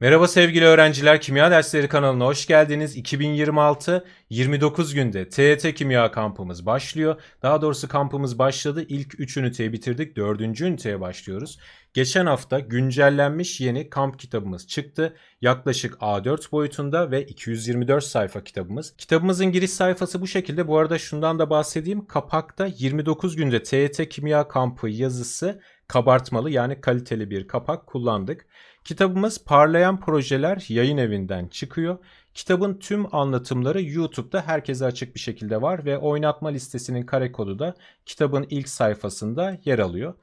Merhaba sevgili öğrenciler, Kimya Dersleri kanalına hoş geldiniz. 2026 29 günde TET Kimya kampımız başlıyor. Daha doğrusu kampımız başladı. İlk 3 üniteyi bitirdik. 4. üniteye başlıyoruz. Geçen hafta güncellenmiş yeni kamp kitabımız çıktı. Yaklaşık A4 boyutunda ve 224 sayfa kitabımız. Kitabımızın giriş sayfası bu şekilde. Bu arada şundan da bahsedeyim. Kapakta 29 günde TET Kimya kampı yazısı kabartmalı yani kaliteli bir kapak kullandık. Kitabımız Parlayan Projeler yayın evinden çıkıyor. Kitabın tüm anlatımları YouTube'da herkese açık bir şekilde var ve oynatma listesinin kare kodu da kitabın ilk sayfasında yer alıyor.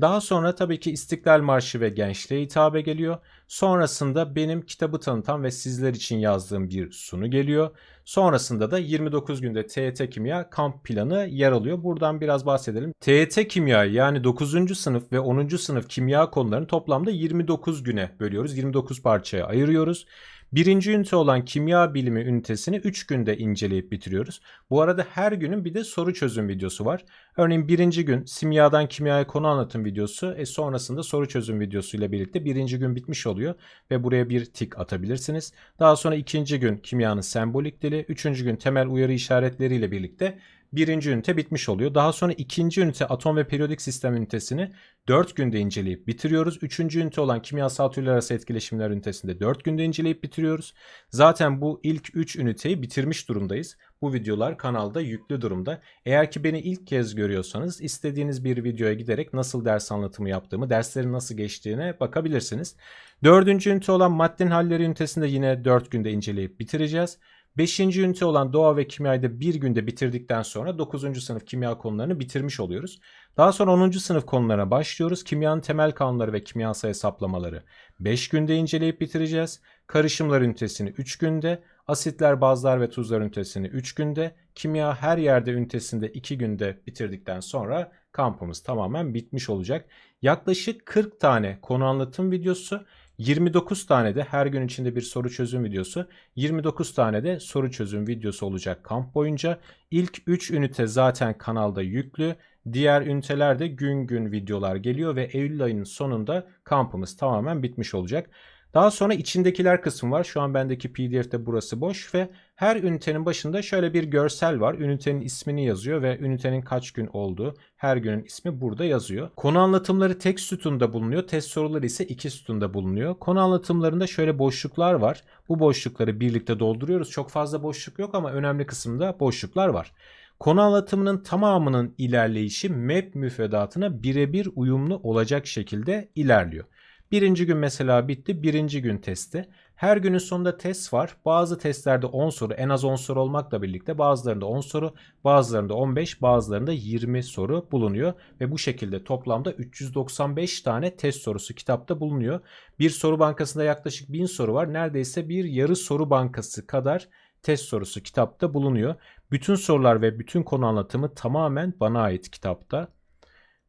Daha sonra tabii ki İstiklal Marşı ve gençliğe hitabe geliyor. Sonrasında benim kitabı tanıtan ve sizler için yazdığım bir sunu geliyor. Sonrasında da 29 günde TET Kimya kamp planı yer alıyor. Buradan biraz bahsedelim. TET Kimya yani 9. sınıf ve 10. sınıf kimya konularını toplamda 29 güne bölüyoruz. 29 parçaya ayırıyoruz. Birinci ünite olan kimya bilimi ünitesini 3 günde inceleyip bitiriyoruz. Bu arada her günün bir de soru çözüm videosu var. Örneğin birinci gün simyadan kimyaya konu anlatım videosu, e sonrasında soru çözüm videosu ile birlikte birinci gün bitmiş oluyor ve buraya bir tik atabilirsiniz. Daha sonra ikinci gün kimyanın sembolik dili, üçüncü gün temel uyarı işaretleriyle birlikte birinci ünite bitmiş oluyor. Daha sonra ikinci ünite atom ve periyodik sistem ünitesini 4 günde inceleyip bitiriyoruz. Üçüncü ünite olan kimyasal türler arası etkileşimler ünitesinde 4 günde inceleyip bitiriyoruz. Zaten bu ilk 3 üniteyi bitirmiş durumdayız. Bu videolar kanalda yüklü durumda. Eğer ki beni ilk kez görüyorsanız istediğiniz bir videoya giderek nasıl ders anlatımı yaptığımı, derslerin nasıl geçtiğine bakabilirsiniz. Dördüncü ünite olan maddenin halleri ünitesinde yine 4 günde inceleyip bitireceğiz. Beşinci ünite olan doğa ve kimyayı da bir günde bitirdikten sonra 9. sınıf kimya konularını bitirmiş oluyoruz. Daha sonra 10. sınıf konularına başlıyoruz. Kimyanın temel kanunları ve kimyasal hesaplamaları 5 günde inceleyip bitireceğiz. Karışımlar ünitesini 3 günde, asitler, bazlar ve tuzlar ünitesini 3 günde, kimya her yerde ünitesinde 2 günde bitirdikten sonra kampımız tamamen bitmiş olacak. Yaklaşık 40 tane konu anlatım videosu 29 tane de her gün içinde bir soru çözüm videosu, 29 tane de soru çözüm videosu olacak kamp boyunca. İlk 3 ünite zaten kanalda yüklü. Diğer ünitelerde gün gün videolar geliyor ve Eylül ayının sonunda kampımız tamamen bitmiş olacak. Daha sonra içindekiler kısmı var. Şu an bendeki PDF'de burası boş ve her ünitenin başında şöyle bir görsel var. Ünitenin ismini yazıyor ve ünitenin kaç gün olduğu, her günün ismi burada yazıyor. Konu anlatımları tek sütunda bulunuyor. Test soruları ise iki sütunda bulunuyor. Konu anlatımlarında şöyle boşluklar var. Bu boşlukları birlikte dolduruyoruz. Çok fazla boşluk yok ama önemli kısımda boşluklar var. Konu anlatımının tamamının ilerleyişi MEP müfredatına birebir uyumlu olacak şekilde ilerliyor. Birinci gün mesela bitti. Birinci gün testi. Her günün sonunda test var. Bazı testlerde 10 soru en az 10 soru olmakla birlikte bazılarında 10 soru bazılarında 15 bazılarında 20 soru bulunuyor. Ve bu şekilde toplamda 395 tane test sorusu kitapta bulunuyor. Bir soru bankasında yaklaşık 1000 soru var. Neredeyse bir yarı soru bankası kadar test sorusu kitapta bulunuyor. Bütün sorular ve bütün konu anlatımı tamamen bana ait kitapta.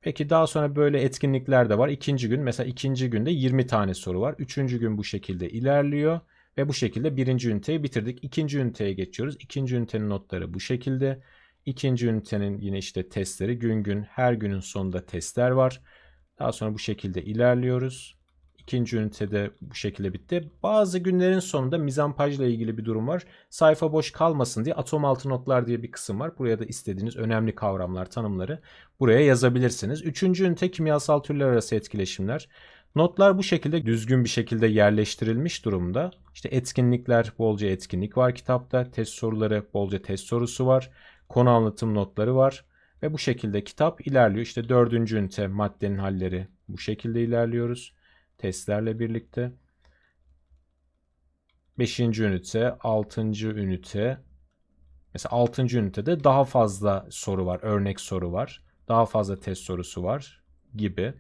Peki daha sonra böyle etkinlikler de var. İkinci gün mesela ikinci günde 20 tane soru var. Üçüncü gün bu şekilde ilerliyor. Ve bu şekilde birinci üniteyi bitirdik. İkinci üniteye geçiyoruz. İkinci ünitenin notları bu şekilde. İkinci ünitenin yine işte testleri gün gün her günün sonunda testler var. Daha sonra bu şekilde ilerliyoruz. İkinci ünitede bu şekilde bitti. Bazı günlerin sonunda mizampajla ilgili bir durum var. Sayfa boş kalmasın diye atom altı notlar diye bir kısım var. Buraya da istediğiniz önemli kavramlar, tanımları buraya yazabilirsiniz. Üçüncü ünite kimyasal türler arası etkileşimler. Notlar bu şekilde düzgün bir şekilde yerleştirilmiş durumda. İşte etkinlikler, bolca etkinlik var kitapta. Test soruları, bolca test sorusu var. Konu anlatım notları var. Ve bu şekilde kitap ilerliyor. İşte dördüncü ünite maddenin halleri bu şekilde ilerliyoruz testlerle birlikte. 5. ünite, 6. ünite. Mesela 6. ünitede daha fazla soru var, örnek soru var. Daha fazla test sorusu var gibi.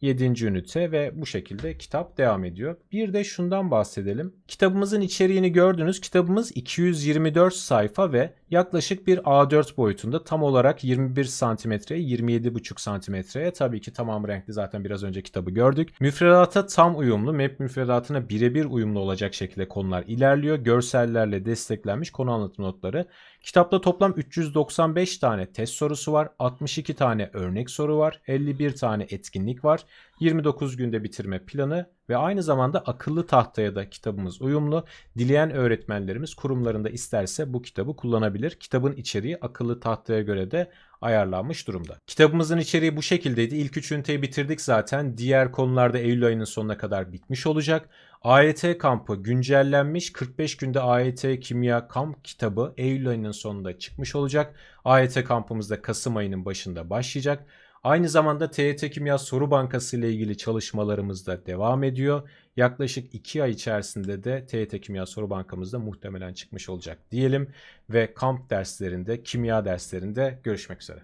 7. ünite ve bu şekilde kitap devam ediyor. Bir de şundan bahsedelim. Kitabımızın içeriğini gördünüz. Kitabımız 224 sayfa ve yaklaşık bir A4 boyutunda tam olarak 21 santimetreye 27,5 santimetreye tabii ki tamam renkli zaten biraz önce kitabı gördük. Müfredata tam uyumlu, MEP müfredatına birebir uyumlu olacak şekilde konular ilerliyor. Görsellerle desteklenmiş konu anlatım notları. Kitapta toplam 395 tane test sorusu var, 62 tane örnek soru var, 51 tane etkinlik var. 29 günde bitirme planı ve aynı zamanda akıllı tahtaya da kitabımız uyumlu. Dileyen öğretmenlerimiz kurumlarında isterse bu kitabı kullanabilir. Kitabın içeriği akıllı tahtaya göre de ayarlanmış durumda. Kitabımızın içeriği bu şekildeydi. İlk 3 üniteyi bitirdik zaten. Diğer konularda Eylül ayının sonuna kadar bitmiş olacak. AYT kampı güncellenmiş. 45 günde AYT kimya kamp kitabı Eylül ayının sonunda çıkmış olacak. AYT kampımız da Kasım ayının başında başlayacak. Aynı zamanda TYT Kimya Soru Bankası ile ilgili çalışmalarımız da devam ediyor. Yaklaşık 2 ay içerisinde de TYT Kimya Soru Bankamız da muhtemelen çıkmış olacak diyelim ve kamp derslerinde, kimya derslerinde görüşmek üzere.